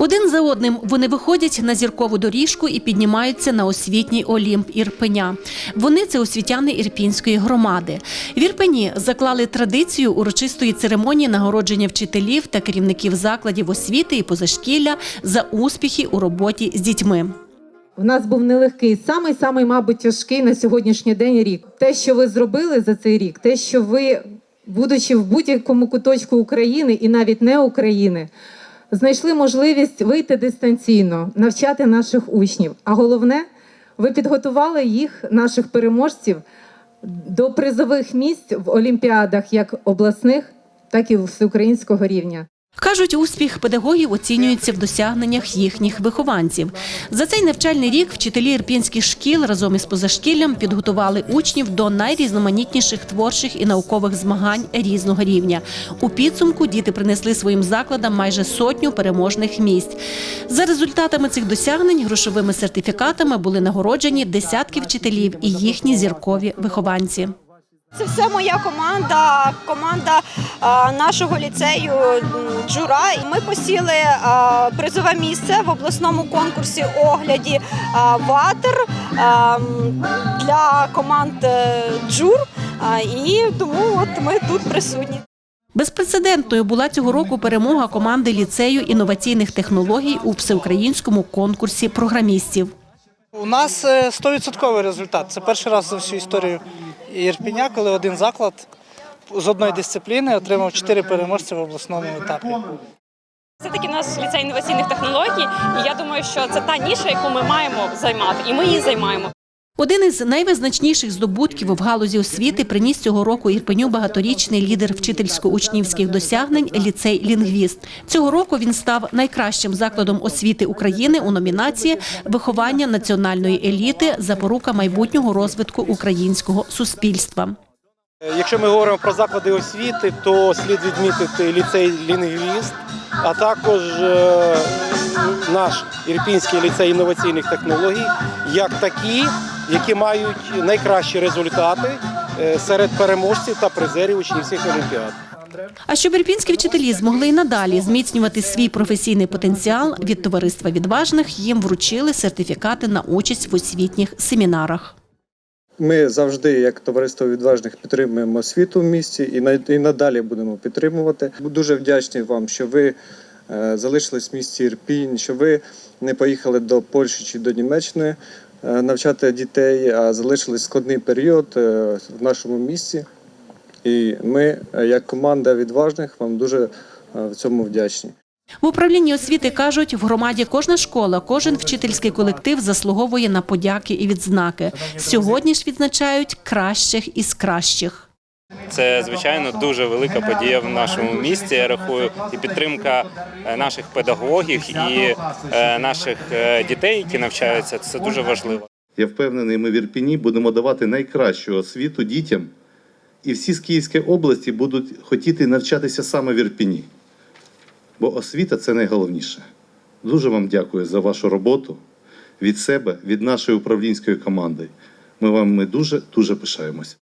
Один за одним вони виходять на зіркову доріжку і піднімаються на освітній Олімп Ірпеня. Вони це освітяни Ірпінської громади. В Ірпені заклали традицію урочистої церемонії нагородження вчителів та керівників закладів освіти і позашкілля за успіхи у роботі з дітьми. В нас був нелегкий, самий самий, мабуть, тяжкий на сьогоднішній день рік. Те, що ви зробили за цей рік, те, що ви, будучи в будь-якому куточку України і навіть не України, знайшли можливість вийти дистанційно, навчати наших учнів. А головне, ви підготували їх, наших переможців, до призових місць в олімпіадах як обласних, так і всеукраїнського рівня. Кажуть, успіх педагогів оцінюється в досягненнях їхніх вихованців. За цей навчальний рік вчителі ірпінських шкіл разом із позашкіллям підготували учнів до найрізноманітніших творчих і наукових змагань різного рівня. У підсумку діти принесли своїм закладам майже сотню переможних місць. За результатами цих досягнень грошовими сертифікатами були нагороджені десятки вчителів і їхні зіркові вихованці. Це все моя команда, команда нашого ліцею Джура. І Ми посіли призове місце в обласному конкурсі огляді ватер для команд е, Джур. І тому от ми тут присутні. Безпрецедентною була цього року перемога команди ліцею інноваційних технологій у всеукраїнському конкурсі програмістів. У нас е, 100% результат. Це перший раз за всю історію Ірпеня, коли один заклад з одної дисципліни отримав чотири переможці в обласному етапі. Це таки наш ліцей інноваційних технологій, і я думаю, що це та ніша, яку ми маємо займати, і ми її займаємо. Один із найвизначніших здобутків в галузі освіти приніс цього року Ірпеню багаторічний лідер вчительсько-учнівських досягнень ліцей Лінгвіст. Цього року він став найкращим закладом освіти України у номінації Виховання національної еліти запорука майбутнього розвитку українського суспільства. Якщо ми говоримо про заклади освіти, то слід відмітити ліцей Лінгвіст, а також е, наш Ірпінський ліцей інноваційних технологій, як такі, які мають найкращі результати е, серед переможців та призерів учнівських олімпіад. А щоб ірпінські вчителі змогли й надалі зміцнювати свій професійний потенціал, від товариства відважних їм вручили сертифікати на участь в освітніх семінарах. Ми завжди, як товариство відважних, підтримуємо освіту в місті і і надалі будемо підтримувати. Дуже вдячний вам, що ви е, залишились в місті Ірпінь, що ви не поїхали до Польщі чи до Німеччини навчати дітей, а залишились складний період е, в нашому місці. І ми, е, як команда відважних, вам дуже е, в цьому вдячні. В управлінні освіти кажуть, в громаді кожна школа, кожен вчительський колектив заслуговує на подяки і відзнаки. Сьогодні ж відзначають кращих із кращих. Це звичайно дуже велика подія в нашому місті. Я рахую, і підтримка е, наших педагогів і е, наших е, дітей, які навчаються, це дуже важливо. Я впевнений, ми в Ірпіні будемо давати найкращу освіту дітям, і всі з Київської області будуть хотіти навчатися саме в Ірпіні. Бо освіта це найголовніше. Дуже вам дякую за вашу роботу від себе, від нашої управлінської команди. Ми вам дуже дуже пишаємося.